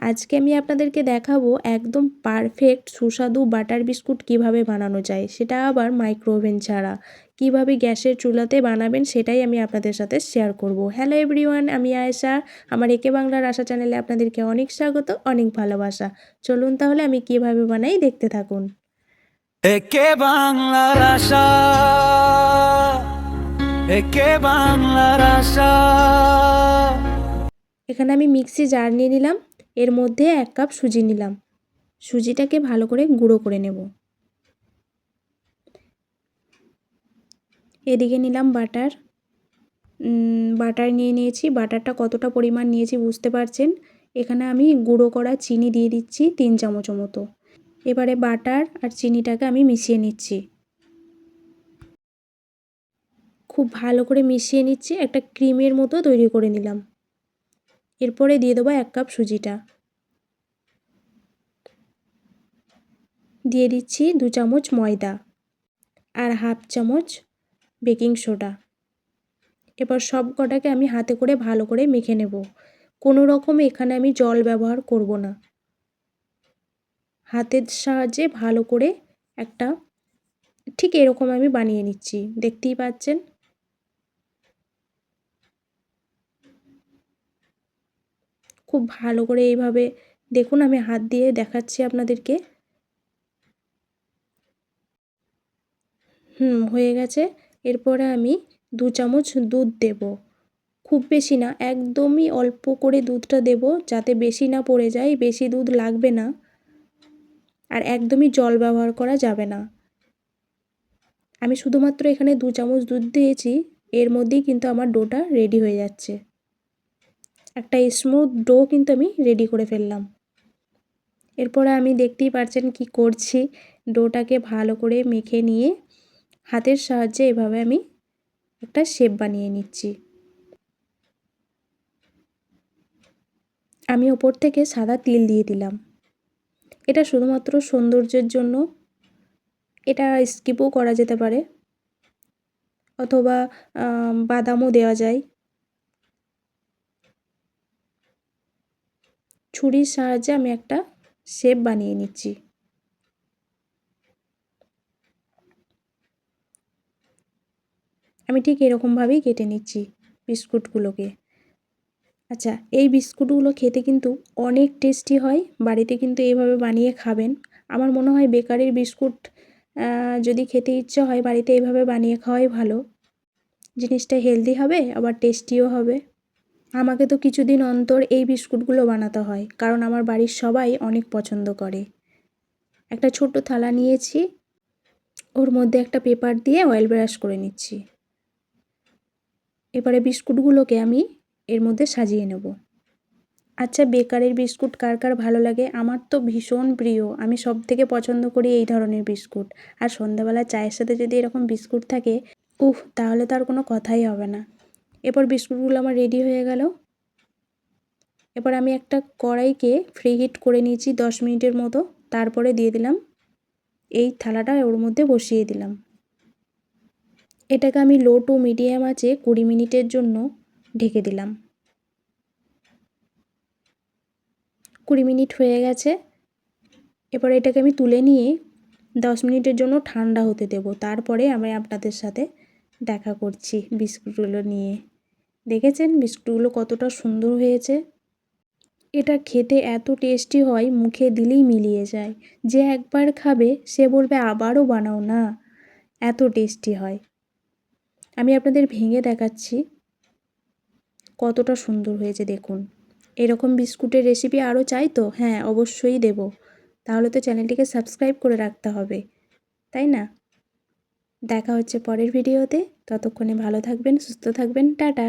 আজকে আমি আপনাদেরকে দেখাবো একদম পারফেক্ট সুস্বাদু বাটার বিস্কুট কীভাবে বানানো যায়। সেটা আবার মাইক্রো ওভেন ছাড়া। কীভাবে গ্যাসের চুলাতে বানাবেন সেটাই আমি আপনাদের সাথে শেয়ার করব। হ্যালো এভরিওয়ান আমি আয়েশা। আমার একে বাংলার আশা চ্যানেলে আপনাদেরকে অনেক স্বাগত অনেক ভালোবাসা। চলুন তাহলে আমি কীভাবে বানাই দেখতে থাকুন। একে বাংলার আশা? একে বাংলার আশা? এখানে আমি মিক্সি জার নিয়ে নিলাম। এর মধ্যে এক কাপ সুজি নিলাম। সুজিটাকে ভালো করে গুঁড়ো করে নেব। এদিকে নিলাম বাটার। বাটার নিয়ে নিয়েছি। বাটারটা কতটা পরিমাণ নিয়েছি বুঝতে পারছেন? এখানে আমি গুঁড়ো করা চিনি দিয়ে দিচ্ছি তিন চামচ মতো। এবারে বাটার আর চিনিটাকে আমি মিশিয়ে নিচ্ছি। খুব ভালো করে মিশিয়ে নিচ্ছি। একটা ক্রিমের মতো তৈরি করে নিলাম। এরপরে দিয়ে দেবো এক কাপ সুজিটা। দিয়ে দিচ্ছি দু চামচ ময়দা আর হাফ চামচ বেকিং সোডা। এবার সব কটাকে আমি হাতে করে ভালো করে মেখে নেব। কোনো রকম এখানে আমি জল ব্যবহার করব না। হাতের সাহায্যে ভালো করে একটা ঠিক এরকম আমি বানিয়ে নিচ্ছি। দেখতেই পাচ্ছেন? খুব ভালো করে এইভাবে দেখুন, আমি হাত দিয়ে দেখাচ্ছি আপনাদেরকে। হুম, হয়ে গেছে। এরপরে আমি দু চামচ দুধ দেব। খুব বেশি না, একদমই অল্প করে দুধটা দেব যাতে বেশি না পড়ে যায়, বেশি দুধ লাগবে না। আর একদমই জল ব্যবহার করা যাবে না। আমি শুধুমাত্র এখানে দু চামচ দুধ দিয়েছি, এর মধ্যেই কিন্তু আমার ডোটা রেডি হয়ে যাচ্ছে। একটা স্মুথ ডো কিন্তু আমি রেডি করে ফেললাম। এরপরে আমি দেখতেই পারছেন কি করছি। ডোটাকে ভালো করে মেখে নিয়ে হাতের সাহায্যে এভাবে আমি একটা শেপ বানিয়ে নিচ্ছি। আমি ওপর থেকে সাদা তিল দিয়ে দিলাম। এটা শুধুমাত্র সৌন্দর্যের জন্য। এটা স্কিপও করা যেতে পারে। অথবা বাদামও দেওয়া যায়। ছুরির সাহায্যে আমি একটা শেপ বানিয়ে নিচ্ছি। আমি ঠিক এরকমভাবেই কেটে নিচ্ছি বিস্কুটগুলোকে। আচ্ছা এই বিস্কুটগুলো খেতে কিন্তু অনেক টেস্টি হয়, বাড়িতে কিন্তু এইভাবে বানিয়ে খাবেন। আমার মনে হয় বেকারির বিস্কুট যদি খেতে ইচ্ছে হয় বাড়িতে এইভাবে বানিয়ে খাওয়াই ভালো। জিনিসটা হেলদি হবে, আবার টেস্টিও হবে। আমাকে তো কিছুদিন অন্তর এই বিস্কুটগুলো বানাতে হয়, কারণ আমার বাড়ির সবাই অনেক পছন্দ করে। একটা ছোট থালা নিয়েছি, ওর মধ্যে একটা পেপার দিয়ে অয়েল ব্রাশ করে নিচ্ছি। এবারে বিস্কুটগুলোকে আমি এর মধ্যে সাজিয়ে নেব। আচ্ছা বেকারের বিস্কুট কার কার ভালো লাগে? আমার তো ভীষণ প্রিয়। আমি সব থেকে পছন্দ করি এই ধরনের বিস্কুট। আর সন্ধ্যাবেলা চায়ের সাথে যদি এরকম বিস্কুট থাকে, উফ, তাহলে তো আর কোনো কথাই হবে না। এরপর বিস্কুটগুলো আমার রেডি হয়ে গেল। এবার আমি একটা কড়াইকে ফ্রি হিট করে নিয়েছি দশ মিনিটের মতো। তারপরে দিয়ে দিলাম এই থালাটা ওর মধ্যে বসিয়ে দিলাম। এটাকে আমি লো টু মিডিয়াম আছে কুড়ি মিনিটের জন্য ঢেকে দিলাম। কুড়ি মিনিট হয়ে গেছে। এবার এটাকে আমি তুলে নিয়ে দশ মিনিটের জন্য ঠান্ডা হতে দেব। তারপরে আমি আপনাদের সাথে দেখা করছি বিস্কুটগুলো নিয়ে। দেখেছেন বিস্কুটগুলো কতটা সুন্দর হয়েছে? এটা খেতে এত টেস্টি হয়, মুখে দিলেই মিলিয়ে যায়। যে একবার খাবে, সে বলবে, আবারও বানাও না। এত টেস্টি হয়। আমি আপনাদের ভেঙে দেখাচ্ছি। কতটা সুন্দর হয়েছে, দেখুন। এরকম বিস্কুটের রেসিপি আরও চাই তো? হ্যাঁ অবশ্যই দেব। তাহলে তো চ্যানেলটিকে সাবস্ক্রাইব করে রাখতে হবে, তাই না? দেখা হচ্ছে পরের ভিডিওতে। ততক্ষণে ভালো থাকবেন সুস্থ থাকবেন টাটা।